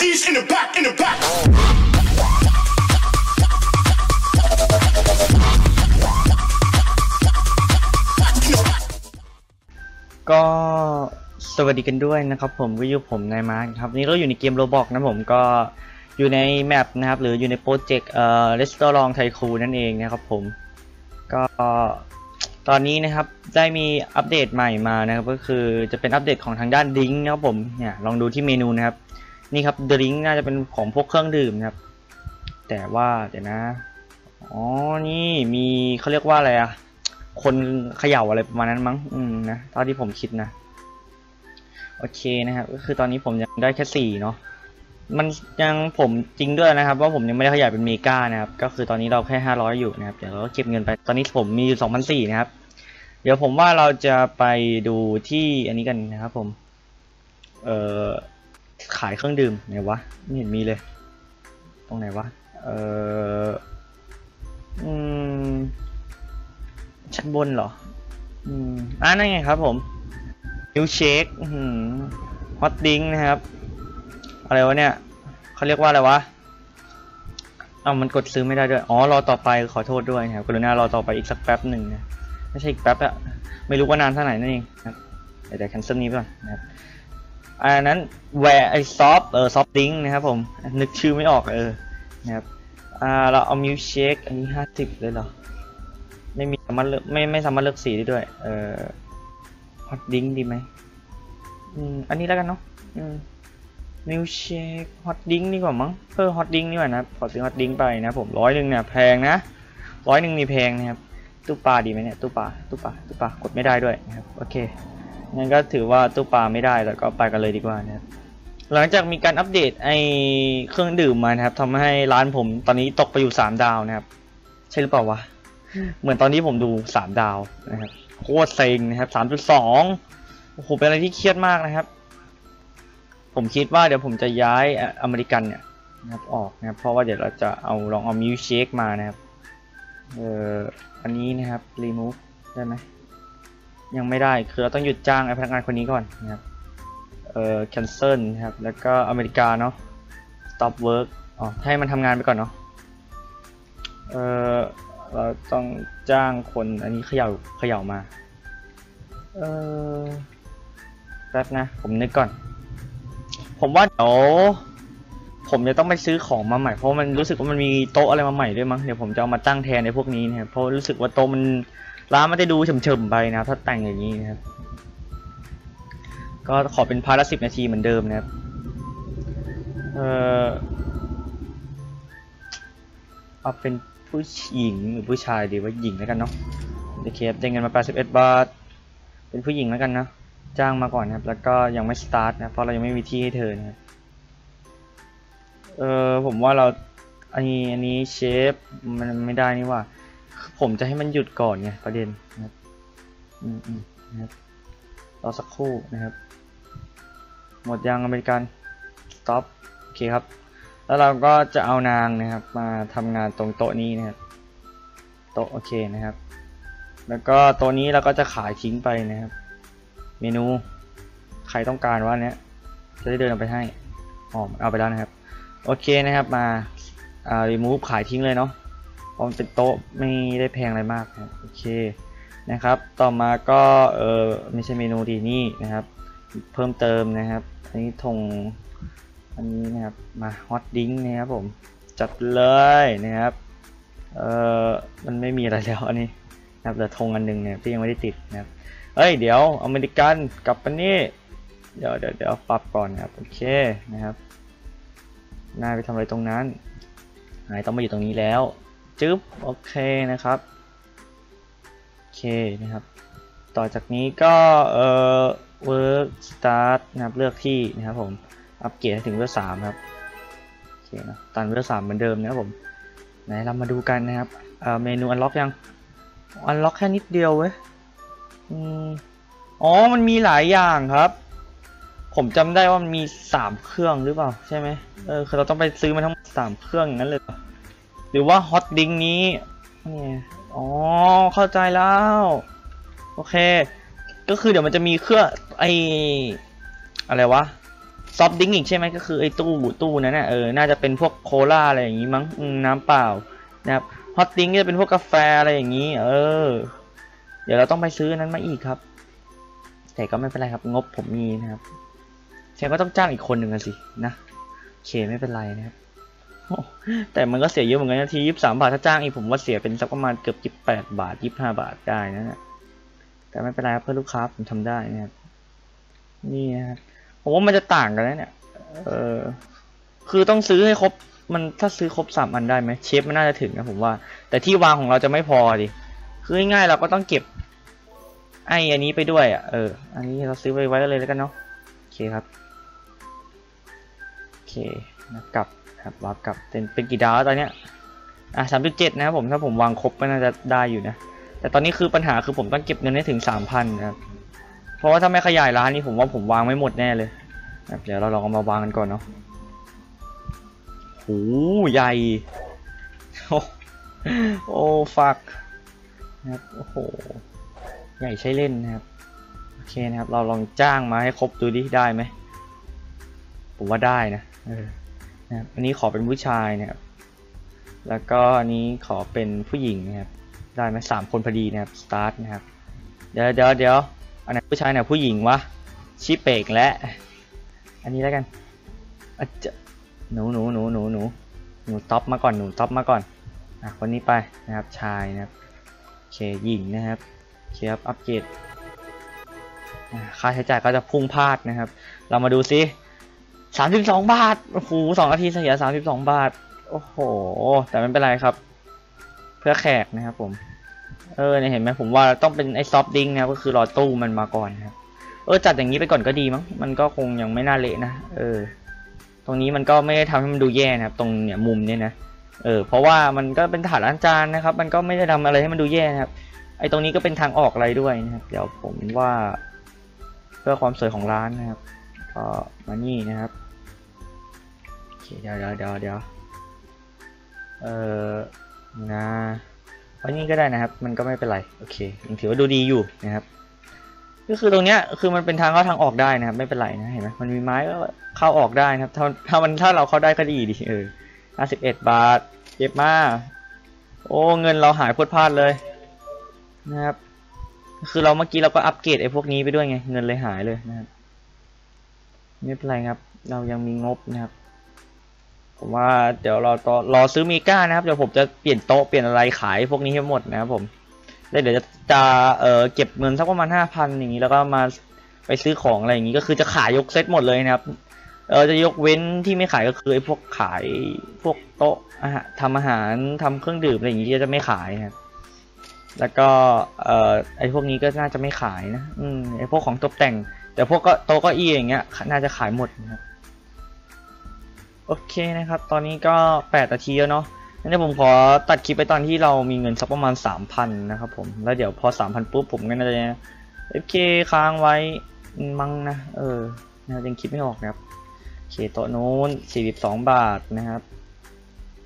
these in the back, in the back. go สวัสดีกันด้วยนะครับผมวิวผมนายมาร์คครับนี่เราอยู่ในเกมโรบอกนะผมก็อยู่ในแมปนะครับหรืออยู่ในโปรเจกต์เอ่อรีสตอรองไทคูนั่นเองนะครับผมก็ตอนนี้นะครับได้มีอัปเดตใหม่มานะครับก็คือจะเป็นอัปเดตของทางด้านดิงนะครับผมเนี่ยลองดูที่เมนูนะครับ นี่ครับดริงน่าจะเป็นของพวกเครื่องดื่มนะครับ แต่ว่าเดี๋ยวนะ อ๋อ นี่มีเขาเรียกว่าอะไรอะคนเขย่าอะไรประมาณนั้นมั้ง อืมนะเท่าที่ผมคิดนะ โอเคนะครับ ก็คือตอนนี้ผมยังได้แค่สี่เนาะ มันยังผมจริงด้วยนะครับ ว่าผมยังไม่ได้ขยายเป็นเมกานะครับ ก็คือตอนนี้เราแค่ห้าร้อยอยู่นะครับ เดี๋ยวเราก็เก็บเงินไป ตอนนี้ผมมีอยู่สองพันสี่นะครับ เดี๋ยวผมว่าเราจะไปดูที่อันนี้กันนะครับผม เอ่อ ขายเครื่องดื่มไหนวะไม่เห็นมีเลย ตรงไหนวะ เอออืม ชั้นบนเหรอ อืมอ่านั่นไงครับผมมิลเชคฮอตดิงนะครับ อะไรวะเนี่ยเขาเรียกว่าอะไรวะเอามันกดซื้อไม่ได้ด้วย อ๋อ รอต่อไปขอโทษด้วยนะครับ กรุณารอต่อไปอีกสักแป๊บหนึ่งนะ ไม่ใช่อีกแป๊บอะไม่รู้ว่านานเท่าไหร่นั่นเองนะครับเดี๋ยวแคนเซิลนี้ไปก่อนนะครับ อันนั้นแวร์ไอซอฟเออซอฟดิงนะครับผม นึกชื่อไม่ออกเออนะครับอ่าเราเอามิลเชคอันนี้ห้าสิบเลยเหรอ ไม่มีสามารถเลือกไม่ไม่สามารถเลือกสีได้ด้วย เออฮอตดิงดีไหมอืมอันนี้แล้วกันเนาะอืมมิลเชคฮอตดิงดีกว่ามั้งเออฮอตดิงดีกว่านะขอซื้อฮอตดิงไปนะผมร้อยหนึ่งเนี่ยแพงนะร้อยหนึ่งนี่แพงนะครับตู้ปลาดีไหมเนี่ยตู้ปลาตู้ปลาตู้ปลากดไม่ได้ด้วยนะครับโอเค งั้นก็ถือว่าตู้ปลาไม่ได้แล้วก็ไปกันเลยดีกว่านะครับหลังจากมีการอัปเดตไอเครื่องดื่มมานะครับทำให้ร้านผมตอนนี้ตกไปอยู่สามดาวนะครับ ใช่หรือเปล่าวะเหมือนตอนนี้ผมดูสามดาวนะครับโคตรเซ็งนะครับสามจุดสองโอ้โหเป็นอะไรที่เครียดมากนะครับ ผมคิดว่าเดี๋ยวผมจะย้ายอะอเมริกันเนี่ยนะครับออกนะครับ เพราะว่าเดี๋ยวเราจะเอาลองเอามิวเชคมานะครับเอ่ออันนี้นะครับรีมูฟได้ไหม ยังไม่ได้คือเราต้องหยุดจ้างไอ้พนักงานคนนี้ก่อนนะครับเอ่อ cancel นะครับแล้วก็อเมริกาเนาะ stop work อ๋อให้มันทำงานไปก่อนเนาะเอ่อเราต้องจ้างคนอันนี้เขย่าเขย่ามา เออแป๊บนะ ผมนึกก่อน ผมว่าเดี๋ยวผมจะต้องไปซื้อของมาใหม่เพราะมันรู้สึกว่ามันมีโต๊ะอะไรมาใหม่ด้วยมั้งเดี๋ยวผมจะเอามาตั้งแทนในพวกนี้นะครับเพราะรู้สึกว่าโต๊ะมัน ร้านมันจะดูเฉมๆไปนะถ้าแต่งอย่างนี้นะครับ ก็ขอเป็นพาร์ทละสิบนาทีเหมือนเดิมนะครับ เออเอาเป็นผู้หญิงหรือผู้ชายดีว่าหญิงแล้วกันเนาะโอเคได้เงินมา81บาท เป็นผู้หญิงแล้วกันนะ จ้างมาก่อนนะครับ แล้วก็ยังไม่สตาร์ทนะเพราะเรายังไม่มีที่ให้เธอนะครับ เออผมว่าเราอันนี้อันนี้เชฟมันไม่ได้นี่ว่า ผมจะให้มันหยุดก่อนไงประเด็นนะครับอืมอืมนะครับรอสักครู่นะครับ หมดยังอเมริกันสต็อปโอเคครับ แล้วเราก็จะเอานางนะครับ มาทำงานตรงโต๊ะนี้นะครับ โต๊ะโอเคนะครับ แล้วก็โต๊ะนี้เราก็จะขายทิ้งไปนะครับ เมนูใครต้องการว่าเนี้ยจะได้เดินเอาไปให้อ๋อเอาไปแล้วนะครับ โอเคนะครับมาอ่ารีมูฟขายทิ้งเลยเนาะ ราะมันเป็นโต๊ะไม่ได้แพงอะไรมากนะโอเคนะครับ ต่อมาก็เออไม่ใช่เมนูดีนี่นะครับ เพิ่มเติมนะครับ อันนี้ธงอันนี้นะครับมาฮอตดิ้งนะครับผมจัดเลยนะครับเออมันไม่มีอะไรแล้วอันนี้นะครับเหลือธงอันหนึ่งเนี่ยที่ยังไม่ได้ติดนะครับเอ้ยเดี๋ยวอเมริกันกลับมานี่เดี๋ยวเดี๋ยวเดี๋ยวปรับก่อนนะครับโอเคนะครับนายไปทำอะไรตรงนั้นนายต้องมาอยู่ตรงนี้แล้ว จึ๊บโอเคนะครับโอเคนะครับ ต่อจากนี้ก็เอ่อ work start นะครับเลือกที่นะครับผมอัปเกรดถึงเวลสามครับโอเคนะตันเวลสามเหมือนเดิมนะครับผมไหนเรามาดูกันนะครับเอ่อเมนูอันล็อกยังอันล็อกแค่นิดเดียวเว้ยอืมอ๋อมันมีหลายอย่างครับ ผมจำได้ว่ามันมีสามเครื่องหรือเปล่าใช่ไหมเออคือเราต้องไปซื้อมาทั้งสามเครื่องอย่างนั้นเลยเหรือว่าฮอตดิงนี้นี่อ๋อ เข้าใจแล้ว โอเค ก็คือเดี๋ยวมันจะมีเครื่องไออะไรวะซอฟดิงอีกใช่ไหมก็คือไอ้ตู้ตู้นั้นน่ะเออน่าจะเป็นพวกโคลาอะไรอย่างงี้มั้งน้ำเปล่านะครับฮอตดิงก์จะเป็นพวกกาแฟอะไรอย่างงี้ เออ เดี๋ยวเราต้องไปซื้อนั้นมาอีกครับ แต่ก็ไม่เป็นไรครับ งบผมมีนะครับแสดงว่าต้องจ้างอีกคนหนึ่งสินะโอเคไม่เป็นไรนะครับ แต่มันก็เสียเยอะเหมือนกันนะทียี่สิบสามบาทถ้าจ้างอีกผมว่าเสียเป็นสักประมาณเกือบยี่สิบแปดบาทยี่สิบห้าบาทได้นะแต่ไม่เป็นไรครับเพื่อลูกค้าผมทำได้นะครับนี่นะครับผมว่ามันจะต่างกันนะเนี่ยเออคือต้องซื้อให้ครบมันถ้าซื้อครบสามอันได้ไหมเชฟมันน่าจะถึงนะผมว่า แต่ที่วางของเราจะไม่พอดิคือง่ายๆเราก็ต้องเก็บ ไออันนี้ไปด้วยอะเอออันนี้เราซื้อไวไว้เลยแล้วกันเนาะโอเคครับโอเคนะกลับ ครับวางกลับเป็นเป็นกี่ดาวตอนเนี้ยอะสามจุดเจ็ดนะครับผมถ้าผมวางครบก็น่าจะได้อยู่นะ แต่ตอนนี้คือปัญหาคือผมต้องเก็บเงินให้ถึงสามพันนะครับ เพราะว่าถ้าไม่ขยายร้านนี้ผมว่าผมวางไม่หมดแน่เลยครับเดี๋ยวเราลองเอามาวางกันก่อนเนาะโหใหญ่โอ้โอ้ฟักนะครับโอ้โหใหญ่ใช้เล่นนะครับโอเคนะครับ เราลองจ้างมาให้ครบดูดิได้ไหมผมว่าได้นะเออ นะครับอันนี้ขอเป็นผู้ชายนะครับ แล้วก็อันนี้ขอเป็นผู้หญิงนะครับ ได้ไหมสามคนพอดีนะครับสตาร์ทนะครับ เดี๋ยวเดี๋ยวเดี๋ยวอันไหนผู้ชายไหนผู้หญิงวะชิเปกและ อันนี้แล้วกันอาจจะหนูหนูหนูหนูหนูหนูท็อปมาก่อนหนูท็อปมาก่อนอะคนนี้ไปนะครับชายนะครับโอเคหญิงนะครับโอเคครับอัปเกรดค่าใช้จ่ายก็จะพุ่งพลาดนะครับ เรามาดูซิ สามสิบสองบาท โอ้โหสองนาทีเสียสามสิบสองบาท โอ้โห แต่ไม่เป็นไรครับ เพื่อแขกนะครับผม เออเนี่ยเห็นไหมผมว่าต้องเป็นไอ้ซอฟต์ดิงนะก็คือรอตู้มันมาก่อนครับ เออจัดอย่างนี้ไปก่อนก็ดีมั้ง มันก็คงยังไม่น่าเละนะ เออ ตรงนี้มันก็ไม่ได้ทำให้มันดูแย่นะครับ ตรงเนี่ยมุมเนี่ยนะ เออ เพราะว่ามันก็เป็นฐานล้างจานนะครับ มันก็ไม่ได้ทำอะไรให้มันดูแย่นะครับ ไอ้ตรงนี้ก็เป็นทางออกอะไรด้วยนะครับ เดี๋ยวผมว่า เพื่อความสวยของร้านนะครับ ก็มานี่นะครับโอเคเดี๋ยวเดี๋ยวเดี๋ยวเดี๋ยวเออนะเพรานี่ก็ได้นะครับ มันก็ไม่เป็นไรโอเคยังถือว่าดูดีอยู่นะครับ ก็คือตรงเนี้ยคือมันเป็นทางเข้าทางออกได้นะครับ ไม่เป็นไรนะเห็นไหมมันมีไม้ก็เข้าออกได้นะครับ ถ้าถ้ามันถ้าเราเข้าได้ก็ดีดิเออห้าสิบเอ็ดบาทเก็บมาโอ้เงินเราหายพรวดพลาดเลยนะครับ คือเราเมื่อกี้เราก็อัปเกรดไอ้พวกนี้ไปด้วยไง เงินเลยหายเลยนะครับ ไม่เป็นไรครับ เรายังมีงบนะครับ ผมว่าเดี๋ยวเราต่อรอซื้อมีก้านะครับเดี๋ยวผมจะเปลี่ยนโต๊ะเปลี่ยนอะไรขายพวกนี้ให้หมดนะครับผมแล้วเดี๋ยวจะจะเออเก็บเงินสักประมาณห้าพันอย่างนี้แล้วก็มาไปซื้อของอะไรอย่างนี้ก็คือจะขายยกเซตหมดเลยนะครับเออจะยกเว้นที่ไม่ขายก็คือไอ้พวกขายพวกโต๊ะอาหารทำอาหารทำเครื่องดื่มอะไรอย่างนี้ที่จะไม่ขายนะครับแล้วก็เออไอ้พวกนี้ก็น่าจะไม่ขายนะ อืมไอ้พวกของตกแต่ง แต่พวกก็โต๊ะเก็อี้อย่างเงี้ยน่าจะขายหมดนะครับโอเคนะครับ ตอนนี้ก็แปดนาทีแล้วเนาะงั้นเดี๋ยวผมขอตัดคลิปไปตอนที่เรามีเงินสักประมาณสามพันนะครับผมแล้วเดี๋ยวพอสามพันปุ๊บผมก็น่าจะโอเคค้างไว้มั้งนะ เออนะยังคิดไม่ออกนะครับโอเคโต๊ะนู้นสี่สิบสองบาทนะครับ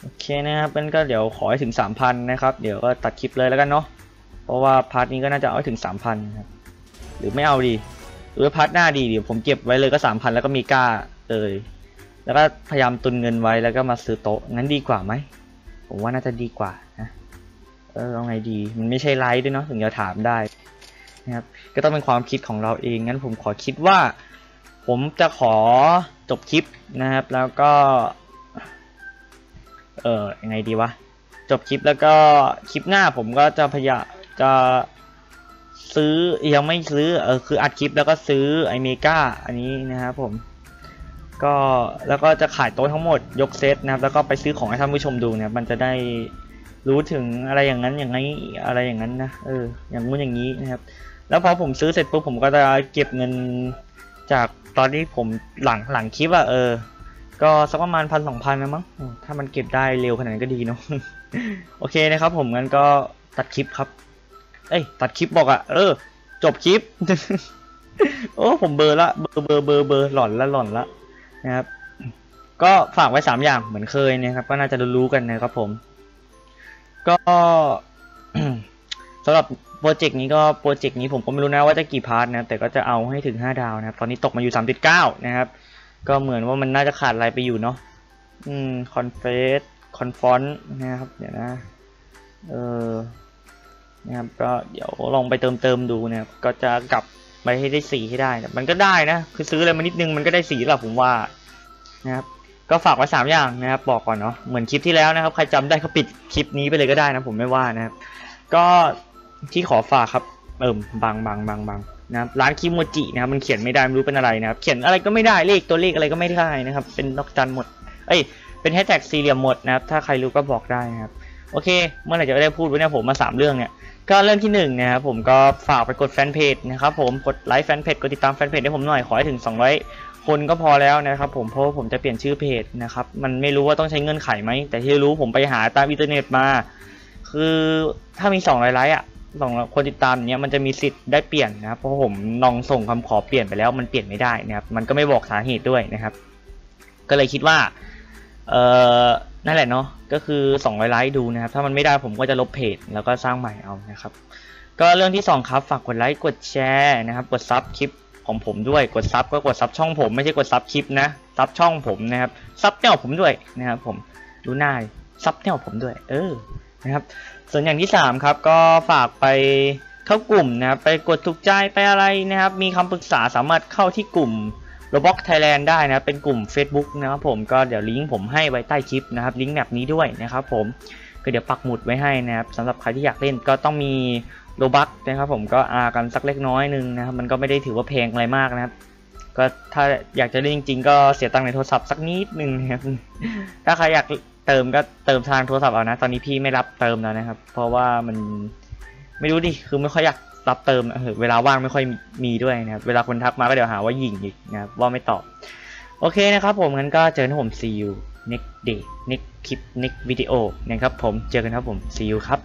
โอเคนะครับงั้นก็เดี๋ยวขอให้ถึงสามพันนะครับ เดี๋ยวก็ตัดคลิปเลยแล้วกันเนาะเพราะว่าพาร์ทนี้ก็น่าจะเอาให้ถึงสามพันครับ หรือไม่เอาดี หรือพาร์ทหน้าดีเดี๋ยวผมเก็บไว้เลยก็สามพันแล้วก็มีก้าเลยแล้วก็พยายามตุนเงินไว้แล้วก็มาซื้อโต๊ะงั้นดีกว่าไหมผมว่าน่าจะดีกว่านะเออเอาไงดีมันไม่ใช่ไลฟ์ด้วยเนาะถึงจะถามได้นะครับก็ต้องเป็นความคิดของเราเองงั้นผมขอคิดว่า ผมจะขอจบคลิปนะครับ แล้วก็ เออยังไงดีวะจบคลิปแล้วก็คลิปหน้าผมก็จะพยายามจะ ซื้อยังไม่ซื้อเออคืออัดคลิปแล้วก็ซื้อไอเมกาอันนี้นะครับผม ก็แล้วก็จะขายโต๊ะทั้งหมดยกเซตนะครับ แล้วก็ไปซื้อของให้ท่านผู้ชมดูเนี่ยมันจะได้รู้ถึงอะไรอย่างนั้นอย่างนี้อะไรอย่างนั้นนะเอออย่างงู้นอย่างนี้นะครับ แล้วพอผมซื้อเสร็จปุ๊บผมก็จะเก็บเงินจากตอนที่ผมหลังหลังคลิปอะเออ ก็สักประมาณพันสองพันนะมั้งถ้ามันเก็บได้เร็วขนาดนั้นก็ดีเนาะโอเคนะครับผมงั้นก็ตัดคลิปครับ เอ้ยตัดคลิปบอกอะเออ จบคลิป โอ้ผมเบอร์ละเบอร์เบอร์เบอร์เบลอร์หลอนละหลอนละนะครับ ก็ฝากไว้สามอย่างเหมือนเคยนะครับ ก็น่าจะรู้กันนะครับผม ก็สำหรับโปรเจกต์นี้ก็โปรเจกต์นี้ผมก็ไม่รู้นะว่าจะกี่พาร์ทนะแต่ก็จะเอาให้ถึง 5 ดาวนะครับ ตอนนี้ตกมาอยู่ 3.9 นะครับ ก็เหมือนว่ามันน่าจะขาดอะไรไปอยู่เนาะอืมคอนเฟสคอนฟอนนะครับ เดี๋ยวนะ เออ นะครับก็เดี๋ยวลองไปเติมเติมดูนะครับก็จะกลับไปให้ได้สีให้ได้นะมันก็ได้นะคือซื้ออะไรมานิดนึงมันก็ได้สีแล้วล่ะผมว่านะครับก็ฝากไว้สามอย่างนะครับบอกก่อนเนาะเหมือนคลิปที่แล้วนะครับใครจำได้ก็ปิดคลิปนี้ไปเลยก็ได้นะผมไม่ว่านะครับก็ที่ขอฝากครับเอิ่มบางบางบางบางนะครับร้านคิโมจินะครับมันเขียนไม่ได้ไม่รู้เป็นอะไรนะครับเขียนอะไรก็ไม่ได้เลขตัวเลขอะไรก็ไม่ได้นะครับเป็นนอกจันหมดเอ้ยเป็นแฮชแท็กสี่เหลี่ยมหมดนะครับถ้าใครรู้ก็บอกได้นะครับโอเค เมื่อไหร่จะได้พูดไว้เนี่ยผมมาสามเรื่องเนี่ย ก็เรื่องที่หนึ่งนะครับผมก็ฝากไปกดแฟนเพจนะครับผมกดไลค์แฟนเพจกดติดตามแฟนเพจให้ผมหน่อยขอให้ถึง 200 คนก็พอแล้วนะครับผมเพราะผมจะเปลี่ยนชื่อเพจนะครับมันไม่รู้ว่าต้องใช้เงื่อนไขไหมแต่ที่รู้ผมไปหาตามอินเทอร์เน็ตมา คือถ้ามี 200 ไลค์อะสองคนติดตามเนี้ยมันจะมีสิทธิ์ได้เปลี่ยนนะครับเพราะผมลองส่งคำขอเปลี่ยนไปแล้วมันเปลี่ยนไม่ได้นะครับมันก็ไม่บอกสาเหตุด้วยนะครับ ก็เลยคิดว่าเอ่อ นั่นแหละเนาะก็คือ 200 ไลค์ดูนะครับ ถ้ามันไม่ได้ผมก็จะลบเพจแล้วก็สร้างใหม่เอานะครับ ก็เรื่องที่ 2 ครับ ฝากกดไลค์กดแชร์นะครับ กดซับคลิปของผมด้วยกดซับก็กดซับช่องผมไม่ใช่กดซับคลิปนะซับช่องผมนะครับซับแนวผมด้วยนะครับผมดูหน้าซับแนวผมด้วย เออนะครับ ส่วนอย่างที่ 3 ครับ ก็ฝากไปเข้ากลุ่มนะครับไปกดถูกใจไปอะไรนะครับ มีคำปรึกษาสามารถเข้าที่กลุ่ม r o b o x Thailand ได้นะเป็นกลุ่ม Facebook นะครับผมก็เดี๋ยวลิงก์ผมให้ไว้ใต้คลิปนะครับลิงก์แบบนี้ด้วยนะครับผมก็เดี๋ยวปักหมุดไว้ให้นะครับสำหรับใครที่อยากเล่นก็ต้องมีโ o บักนะครับผมก็อากันสักเล็กน้อยหนึงนะครับมันก็ไม่ได้ถือว่าแพงอะไรมากนะครับก็ถ้าอยากจะเล่นจริงๆก็เสียตังค์ในโทรศัพท์สักนิดนึงนะครับถ้าใครอยากเติมก็เติมทางโทรศัพท์เอานะ ตอนนี้พี่ไม่รับเติมแล้วนะครับ เพราะว่ามันไม่รู้ดิคือไม่ค่อยอยาก รับเติมเออเวลาว่างไม่ค่อยมีด้วยนะครับ เวลาคนทักมาก็เดี๋ยวหาว่าหยิงอีกนะครับว่าไม่ตอบ โอเคนะครับผมงั้นก็เจอกันผม see you next day next คลิป next video นะครับผมเจอกันครับผม see you ครับ